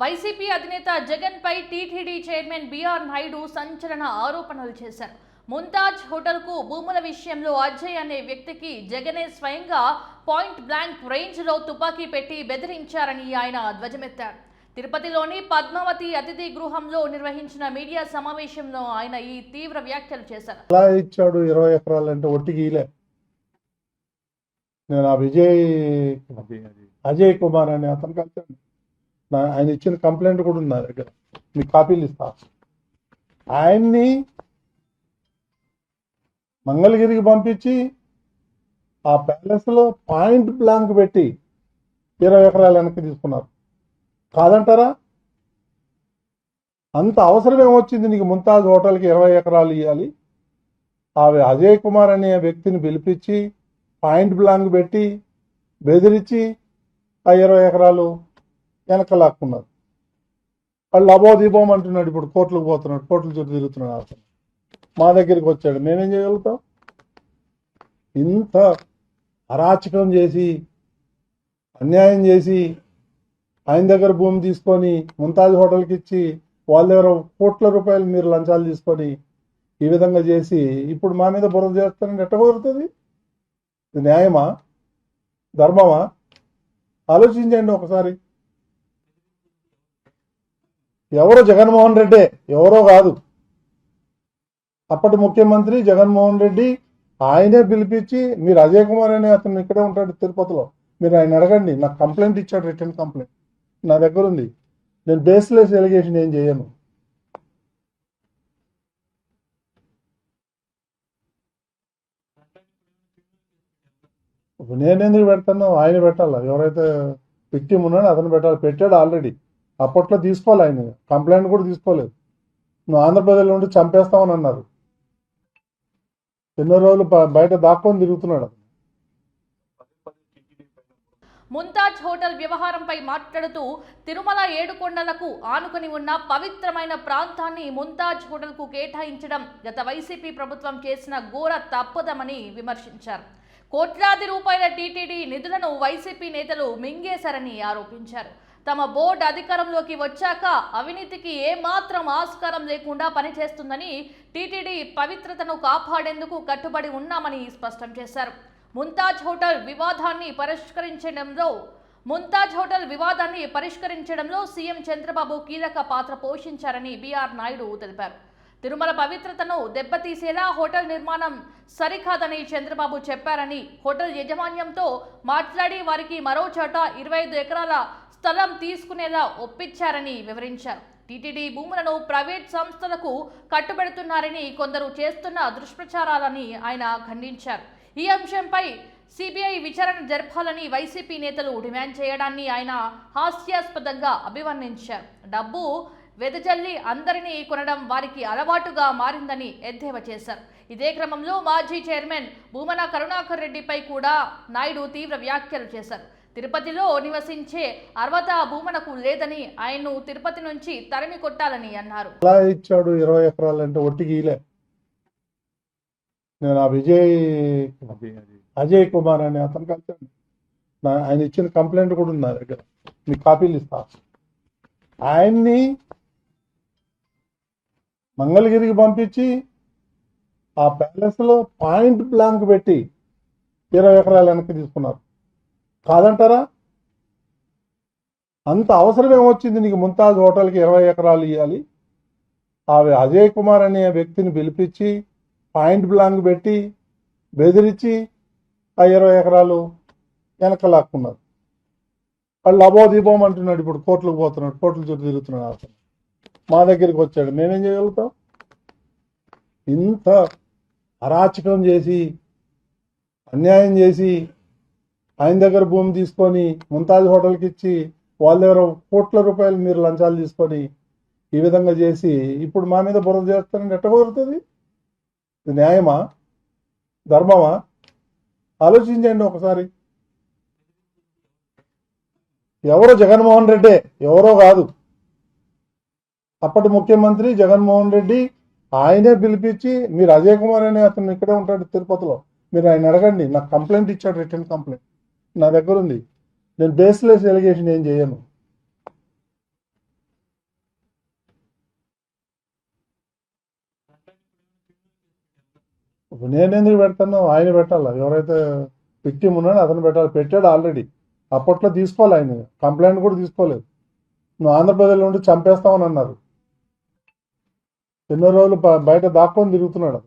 YCP అధినేత జగన్ పై TTD chairman BR Naidu సంచలన ఆరోపణలు చేశారు. ముంతాజ్ హోటల్కు భూముల విషయంలో అజయ్ అనే వ్యక్తికి జగనే స్వయంగా పాయింట్ బ్లాంక్ రేంజ్లో తుపాకీ పెట్టి బెదిరించారని ఆయన ధ్వజమెత్తారు. తిరుపతిలోని పద్మావతి అతిథి గృహంలో నిర్వహించిన మీడియా సమావేశంలో ఆయన ఈ తీవ్ర వ్యాఖ్యలు చేశారు. ఇచ్చాడు ఇరవై ఎకరాలు అంటే నేను ఆ విజయ్ అజయ్ కుమార్ అనే అతను కలిసాను ఆయన ఇచ్చిన కంప్లైంట్ కూడా ఉంది నా దగ్గర. మీకు కాపీలు ఇస్తా. ఆయన్ని మంగళగిరికి పంపించి ఆ ప్యాలెస్లో పాయింట్ బ్లాంక్ పెట్టి ఇరవై ఎకరాలు వెనక్కి తీసుకున్నారు. కాదంటారా? అంత అవసరం ఏమొచ్చింది నీకు? ముంతాజ్ హోటల్కి ఇరవై ఎకరాలు ఇవ్వాలి ఆమె అజయ్ కుమార్ అనే వ్యక్తిని పిలిపించి పాయింట్ బ్లాంక్ పెట్టి బెదిరించి ఆ ఇరవై ఎకరాలు వెనక లాక్కున్నారు. వాళ్ళు అబో దీపం అంటున్నాడు ఇప్పుడు కోర్టులకు పోతున్నాడు కోర్టుల చుట్టూ తిరుగుతున్నాడు అతను. మా దగ్గరికి వచ్చాడు మేమేం చేయగలుగుతాం? ఇంత అరాచకం చేసి అన్యాయం చేసి ఆయన దగ్గర భూమి తీసుకొని ముంతాజ్ హోటల్కి ఇచ్చి వాళ్ళ దగ్గర కోట్ల రూపాయలు మీరు లంచాలు తీసుకొని ఈ విధంగా చేసి ఇప్పుడు మా మీద బురద చేస్తానంటే ఎట్ట కుదురుతుంది? ఇది న్యాయమా? ధర్మమా? ఆలోచించండి ఒకసారి. ఎవరో జగన్మోహన్ రెడ్డే? ఎవరో కాదు. అప్పటి ముఖ్యమంత్రి జగన్మోహన్ రెడ్డి ఆయనే పిలిపించి మీరు అజయ్ కుమార్ అనే అతను ఇక్కడే ఉంటాడు తిరుపతిలో. మీరు ఆయన అడగండి. నాకు కంప్లైంట్ ఇచ్చాడు రిటర్న్ కంప్లైంట్. నా దగ్గర ఉంది నేను బేస్లెస్ ఎలిగేషన్ ఏం చేయను. ఇప్పుడు నేను ఎందుకు పెడతాను ఆయన పెట్టాలి. ఎవరైతే విక్టిమ్ ఉన్నాడో అతను పెట్టాలి. పెట్టాడు ఆల్రెడీ అప్పట్లో తీసుకోవాలి ఆయన. కంప్లైంట్ కూడా తీసుకోలేదు. నువ్వు ఆంధ్రప్రదేశ్లో ఉండి చంపేస్తామని అన్నారు. ఎన్నో రోజులు బయట దాక్కొని తిరుగుతున్నాడు ముంతాజ్ హోటల్ వ్యవహారంపై మాట్లాడుతూ తిరుమల ఏడుకొండలకు ఆనుకొని ఉన్న పవిత్రమైన ప్రాంతాన్ని ముంతాజ్ హోటల్కు కేటాయించడం గత వైసీపీ ప్రభుత్వం చేసిన ఘోర తప్పుదమని విమర్శించారు. కోట్లాది రూపాయల టీటీడీ నిధులను వైసీపీ నేతలు మింగేశారని ఆరోపించారు. తమ బోర్డు అధికారంలోకి వచ్చాక అవినీతికి ఏమాత్రం ఆస్కారం లేకుండా పనిచేస్తుందని టీటీడీ పవిత్రతను కాపాడేందుకు కట్టుబడి ఉన్నామని స్పష్టం చేశారు. ముంతాజ్ హోటల్ వివాదాన్ని పరిష్కరించడంలో ముంతాజ్ హోటల్ వివాదాన్ని పరిష్కరించడంలో సీఎం చంద్రబాబు కీలక పాత్ర పోషించారని బీఆర్ నాయుడు తెలిపారు. తిరుమల పవిత్రతను దెబ్బతీసేలా హోటల్ నిర్మాణం సరికాదని చంద్రబాబు చెప్పారని హోటల్ యజమాన్యంతో మాట్లాడి వారికి మరో చోట ఇరవై ఐదు ఎకరాల స్థలం తీసుకునేలా ఒప్పించారని వివరించారు. టీటీడీ భూములను ప్రైవేట్ సంస్థలకు కట్టుబెడుతున్నారని కొందరు చేస్తున్న దుష్ప్రచారాలని ఆయన ఖండించారు. ఈ అంశంపై సిబిఐ విచారణ జరపాలని వైసీపీ నేతలు డిమాండ్ చేయడాన్ని ఆయన హాస్యాస్పదంగా అభివర్ణించారు. డబ్బు వెదజల్లి అందరినీ కొనడం వారికి అలవాటుగా మారిందని ఎద్దేవా చేశారు. ఇదే క్రమంలో మాజీ చైర్మన్ భూమన కరుణాకర్ రెడ్డిపై కూడా నాయుడు తీవ్ర వ్యాఖ్యలు చేశారు. తిరుపతిలో నివసించే అర్వత భూమనకు లేదని ఆయన్ను తిరుపతి నుంచి తరిమి కొట్టాలని అన్నారు. ఇచ్చాడు ఇరవై ఎకరాలు అంటే ఒట్టికి నేను ఆ విజయ్ అజయ్ కుమార్ అనే అతను కలిసాను ఆయన ఇచ్చిన కంప్లైంట్ కూడా ఉంది నా దగ్గర. మీకు కాపీలు ఇస్తా. ఆయన్ని మంగళగిరికి పంపించి ఆ ప్యాలెస్లో పాయింట్ బ్లాంక్ పెట్టి ఇరవై ఎకరాలు వెనక్కి తీసుకున్నారు. కాదంటారా? అంత అవసరం ఏమొచ్చింది నీకు? ముంతాజ్ హోటల్కి ఇరవై ఎకరాలు ఇవ్వాలి ఆమె అజయ్ కుమార్ అనే వ్యక్తిని పిలిపించి పాయింట్ బ్లాంక్ పెట్టి బెదిరించి ఆ ఇరవై ఎకరాలు వెనక లాక్కున్నారు. వాళ్ళు అబో దీపం అంటున్నాడు ఇప్పుడు కోర్టులకు పోతున్నాడు. కోర్టుల చుట్టూ తిరుగుతున్నాడు అతను. మా దగ్గరికి వచ్చాడు. మేమేం చేయగలుగుతాం? ఇంత అరాచకం చేసి అన్యాయం చేసి ఆయన దగ్గర భూమి తీసుకొని ముంతాజ్ హోటల్కి ఇచ్చి వాళ్ళ దగ్గర కోట్ల రూపాయలు మీరు లంచాలు తీసుకొని ఈ విధంగా చేసి ఇప్పుడు మా మీద బురద చేస్తానంటే ఎట్ట కుదురుతుంది? ఇది న్యాయమా? ధర్మమా? ఆలోచించండి ఒకసారి. ఎవరో జగన్మోహన్ రెడ్డే? ఎవరో కాదు. అప్పటి ముఖ్యమంత్రి జగన్మోహన్ రెడ్డి ఆయనే పిలిపించి మీరు అజయ్ కుమార్ అనే అతను ఇక్కడే ఉంటాడు తిరుపతిలో. మీరు ఆయన అడగండి నాకు కంప్లైంట్ ఇచ్చాడు రిటర్న్ కంప్లైంట్. నా దగ్గర ఉంది. నేను బేస్లెస్ ఎలిగేషన్ ఏం చేయను. నేను ఎందుకు పెడతాను? ఆయన పెట్టాలి? ఎవరైతే విక్టిమ్ ఉన్నాడో అతను పెట్టాలి. పెట్టాడు ఆల్రెడీ అప్పట్లో తీసుకోవాలి ఆయన. కంప్లైంట్ కూడా తీసుకోలేదు. నువ్వు ఆంధ్రప్రదేశ్లో ఉండి చంపేస్తామని అన్నారు. ఎన్నో రోజులు బయట దాక్కొని తిరుగుతున్నాడు.